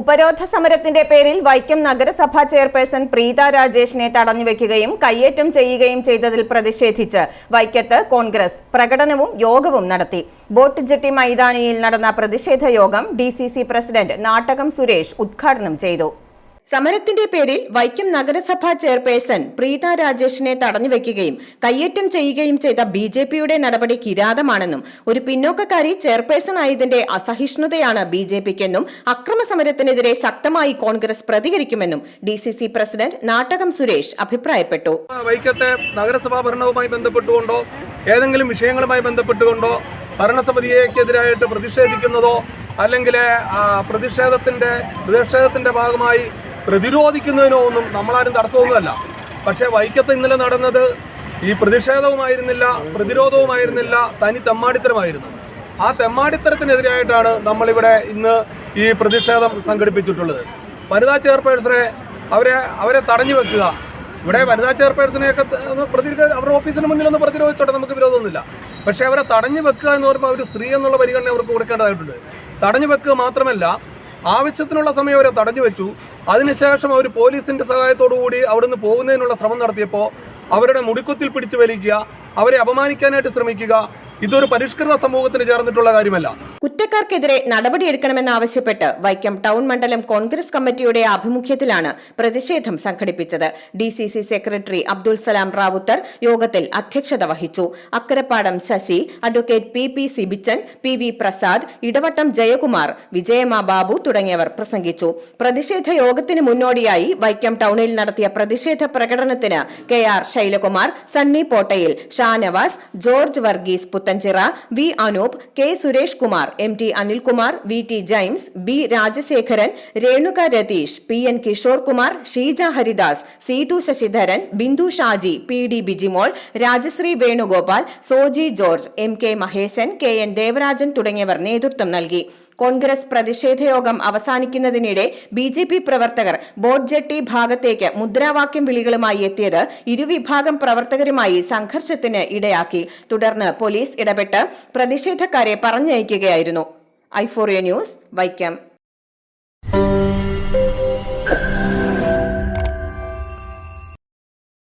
ഉപരോധ സമരത്തിന്റെ പേരിൽ വൈക്കം നഗരസഭാ ചെയർപേഴ്സൺ പ്രീത രാജേഷിനെ തടഞ്ഞുവെക്കുകയും കയ്യേറ്റം ചെയ്യുകയും ചെയ്തതിൽ പ്രതിഷേധിച്ച് വൈക്കത്ത് കോൺഗ്രസ് പ്രകടനവും യോഗവും നടത്തി. ബോട്ട് ജെട്ടി മൈതാനിയിൽ നടന്ന പ്രതിഷേധ യോഗം ഡി പ്രസിഡന്റ് നാട്ടകം സുരേഷ് ഉദ്ഘാടനം ചെയ്തു. സമരത്തിന്റെ പേരിൽ വൈക്കം നഗരസഭാ ചെയർപേഴ്സൺ പ്രീത രാജേഷിനെ തടഞ്ഞുവെക്കുകയും കയ്യേറ്റം ചെയ്യുകയും ചെയ്ത ബി ജെ പിയുടെ നടപടി കിരാതമാണെന്നും ഒരു പിന്നോക്കക്കാരി ചെയർപേഴ്സൺ ആയതിന്റെ അസഹിഷ്ണുതയാണ് ബി ജെ പിക്കെന്നും അക്രമ സമരത്തിനെതിരെ ശക്തമായി Congress പ്രതികരിക്കുമെന്നും D C C president Nattakam Suresh അഭിപ്രായപ്പെട്ടു. വൈക്കത്തെ നഗരസഭാ ഭരണവുമായി ബന്ധപ്പെട്ടുകൊണ്ടോ ഏതെങ്കിലും വിഷയങ്ങളുമായി ബന്ധപ്പെട്ടുകൊണ്ടോ ഭരണസമിതിയെക്കെതിരായിട്ട് പ്രതിഷേധിക്കുന്നതോ അല്ലെങ്കിൽ പ്രതിഷേധത്തിന്റെ പ്രതിഷേധത്തിന്റെ ഭാഗമായി പ്രതിരോധിക്കുന്നതിനോ ഒന്നും നമ്മളാരും തടസ്സമൊന്നുമല്ല. പക്ഷേ വൈക്കത്ത് ഇന്നലെ നടന്നത് ഈ പ്രതിഷേധവുമായിരുന്നില്ല പ്രതിരോധവുമായിരുന്നില്ല തനി തെമ്മാടിത്തരമായിരുന്നു. ആ തെമ്മാടിത്തരത്തിനെതിരായിട്ടാണ് നമ്മളിവിടെ ഇന്ന് ഈ പ്രതിഷേധം സംഘടിപ്പിച്ചിട്ടുള്ളത്. വനിതാ ചെയർപേഴ്സണെ അവരെ അവരെ തടഞ്ഞു വെക്കുക. ഇവിടെ വനിതാ ചെയർപേഴ്സണെയൊക്കെ ഒന്ന് പ്രതിരോധ അവരുടെ ഓഫീസിന് മുന്നിൽ ഒന്ന് പ്രതിരോധിച്ചോട്ടെ നമുക്ക് വിരോധമൊന്നുമില്ല. പക്ഷേ അവരെ തടഞ്ഞു വെക്കുക എന്ന് പറയുമ്പോൾ അവർ സ്ത്രീ എന്നുള്ള പരിഗണന അവർക്ക് കൊടുക്കേണ്ടതായിട്ടുണ്ട്. തടഞ്ഞു വെക്കുക മാത്രമല്ല ആവശ്യത്തിനുള്ള സമയം അവരെ തടഞ്ഞു വെച്ചു. അതിനുശേഷം അവർ സഹായത്തോടു കൂടി അവിടുന്ന് പോകുന്നതിനുള്ള ശ്രമം നടത്തിയപ്പോൾ അവരുടെ മുടിക്കുത്തിൽ പിടിച്ചു വലിക്കുക അവരെ അപമാനിക്കാനായിട്ട് ശ്രമിക്കുക ഇതൊരു പരിഷ്കൃത സമൂഹത്തിന് ചേർന്നിട്ടുള്ള കാര്യമല്ല. കുറ്റക്കാർക്കെതിരെ നടപടിയെടുക്കണമെന്നാവശ്യപ്പെട്ട് വൈക്കം ടൗൺ മണ്ഡലം കോൺഗ്രസ് കമ്മിറ്റിയുടെ ആഭിമുഖ്യത്തിലാണ് പ്രതിഷേധം സംഘടിപ്പിച്ചത്. D C C secretary Abdul Salam Rawther യോഗത്തിൽ അധ്യക്ഷത വഹിച്ചു. Akkarappadam Sasi advocate P P Sibichan P V Prasad Edavattam Jayakumar Vijayamma Babu തുടങ്ങിയവർ പ്രസംഗിച്ചു. പ്രതിഷേധ യോഗത്തിന് മുന്നോടിയായി വൈക്കം ടൗണിൽ നടത്തിയ പ്രതിഷേധ പ്രകടനത്തിന് K R Sailakumar Sunny Pottayil Shanavas George Varghese Puthenchira V Anoop K Suresh Kumar M T Anilkumar V T James B Rajasekharan Renuka Ratheesh P N Kishore Kumar Sheeja Haridas Seethu Sasidharan Bindu Shaji P D Bijimol Rajasree Venugopal Soji George M K Maheshan K N Devarajan തുടങ്ങിയവർ നേതൃത്വം നൽകി. കോൺഗ്രസ് പ്രതിഷേധയോഗം അവസാനിക്കുന്നതിനിടെ B J P പ്രവർത്തകർ boat jetty ഭാഗത്തേക്ക് മുദ്രാവാക്യം വിളികളുമായി എത്തിയത് ഇരുവിഭാഗം പ്രവർത്തകരുമായി സംഘർഷത്തിന് ഇടയാക്കി. തുടർന്ന് പോലീസ് ഇടപെട്ട് പ്രതിഷേധക്കാരെ പറഞ്ഞയക്കുകയായിരുന്നു. ഐഫോറിയ ന്യൂസ് വൈക്കം.